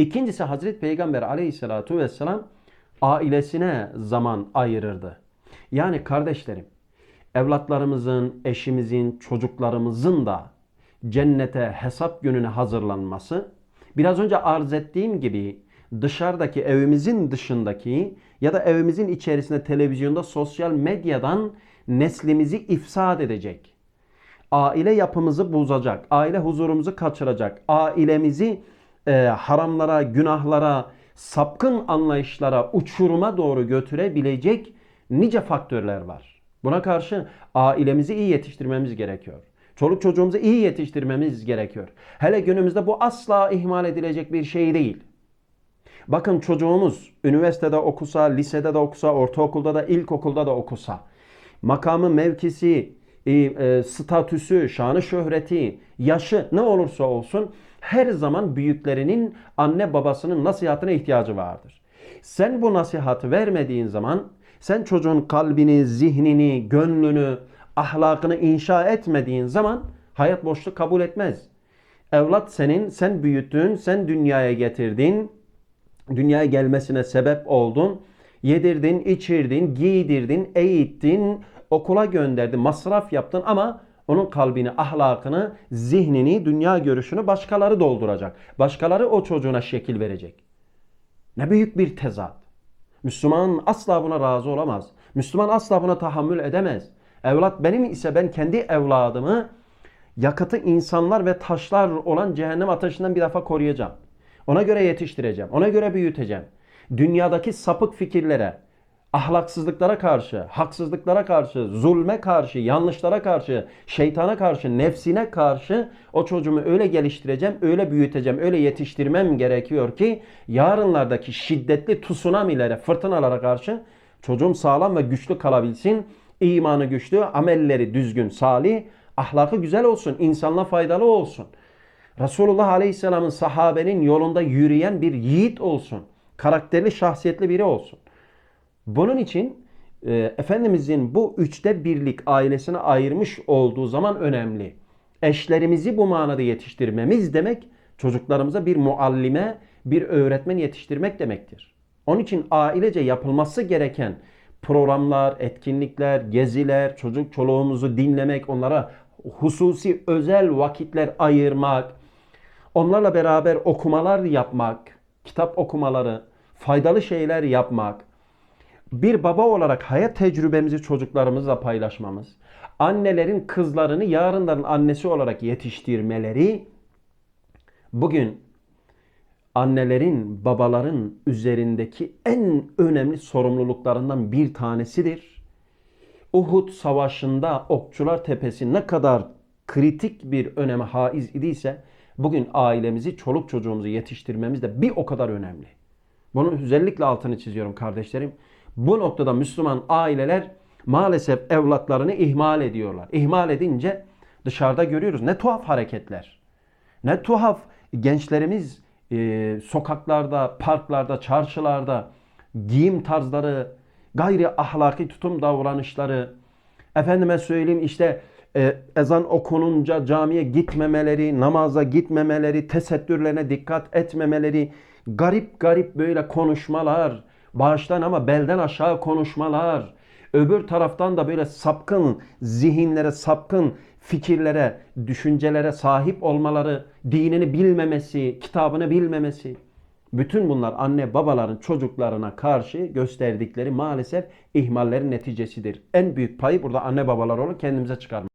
İkincisi Hazreti Peygamber aleyhissalatu vesselam ailesine zaman ayırırdı. Yani kardeşlerim, evlatlarımızın, eşimizin, çocuklarımızın da cennete hesap gününe hazırlanması, biraz önce arz ettiğim gibi dışarıdaki evimizin dışındaki ya da evimizin içerisinde televizyonda sosyal medyadan neslimizi ifsad edecek. Aile yapımızı bozacak, aile huzurumuzu kaçıracak, ailemizi e, haramlara, günahlara, sapkın anlayışlara, uçuruma doğru götürebilecek nice faktörler var. Buna karşı ailemizi iyi yetiştirmemiz gerekiyor. Çoluk çocuğumuzu iyi yetiştirmemiz gerekiyor. Hele günümüzde bu asla ihmal edilecek bir şey değil. Bakın çocuğumuz üniversitede okusa, lisede de okusa, ortaokulda da, ilkokulda da okusa, makamı, mevkisi, e, e, statüsü, şanı, şöhreti, yaşı ne olursa olsun her zaman büyüklerinin, anne babasının nasihatine ihtiyacı vardır. Sen bu nasihatı vermediğin zaman, sen çocuğun kalbini, zihnini, gönlünü, ahlakını inşa etmediğin zaman hayat boşluk kabul etmez. Evlat senin, sen büyüttün, sen dünyaya getirdin, dünyaya gelmesine sebep oldun. Yedirdin, içirdin, giydirdin, eğittin, okula gönderdin, masraf yaptın ama onun kalbini, ahlakını, zihnini, dünya görüşünü başkaları dolduracak. Başkaları o çocuğuna şekil verecek. Ne büyük bir tezat. Müslüman asla buna razı olamaz. Müslüman asla buna tahammül edemez. Evlat benim ise ben kendi evladımı yakıtı insanlar ve taşlar olan cehennem ateşinden bir defa koruyacağım. Ona göre yetiştireceğim. Ona göre büyüteceğim. Dünyadaki sapık fikirlere, ahlaksızlıklara karşı, haksızlıklara karşı, zulme karşı, yanlışlara karşı, şeytana karşı, nefsine karşı o çocuğumu öyle geliştireceğim, öyle büyüteceğim, öyle yetiştirmem gerekiyor ki yarınlardaki şiddetli tsunamilere, fırtınalara karşı çocuğum sağlam ve güçlü kalabilsin. imanı güçlü, amelleri düzgün, salih, ahlakı güzel olsun, insanla faydalı olsun. Resulullah Aleyhisselam'ın sahabenin yolunda yürüyen bir yiğit olsun. Karakterli, şahsiyetli biri olsun. Bunun için e, Efendimizin bu üçte birlik ailesine ayırmış olduğu zaman önemli. Eşlerimizi bu manada yetiştirmemiz demek çocuklarımıza bir muallime, bir öğretmen yetiştirmek demektir. Onun için ailece yapılması gereken programlar, etkinlikler, geziler, çocuk çoluğumuzu dinlemek, onlara hususi özel vakitler ayırmak, onlarla beraber okumalar yapmak, kitap okumaları, faydalı şeyler yapmak, bir baba olarak hayat tecrübemizi çocuklarımızla paylaşmamız, annelerin kızlarını yarınların annesi olarak yetiştirmeleri bugün annelerin, babaların üzerindeki en önemli sorumluluklarından bir tanesidir. Uhud Savaşı'nda Okçular Tepesi ne kadar kritik bir öneme haiz idiyse bugün ailemizi, çoluk çocuğumuzu yetiştirmemiz de bir o kadar önemli. Bunun özellikle altını çiziyorum kardeşlerim. Bu noktada Müslüman aileler maalesef evlatlarını ihmal ediyorlar. İhmal edince dışarıda görüyoruz ne tuhaf hareketler. Ne tuhaf gençlerimiz e, sokaklarda, parklarda, çarşılarda giyim tarzları, gayri ahlaki tutum davranışları, efendime söyleyeyim işte e, ezan okununca camiye gitmemeleri, namaza gitmemeleri, tesettürlerine dikkat etmemeleri, garip garip böyle konuşmalar, bağıştan ama belden aşağı konuşmalar, öbür taraftan da böyle sapkın zihinlere, sapkın fikirlere, düşüncelere sahip olmaları, dinini bilmemesi, kitabını bilmemesi. Bütün bunlar anne babaların çocuklarına karşı gösterdikleri maalesef ihmallerin neticesidir. En büyük payı burada anne babalar olur kendimize çıkarmak.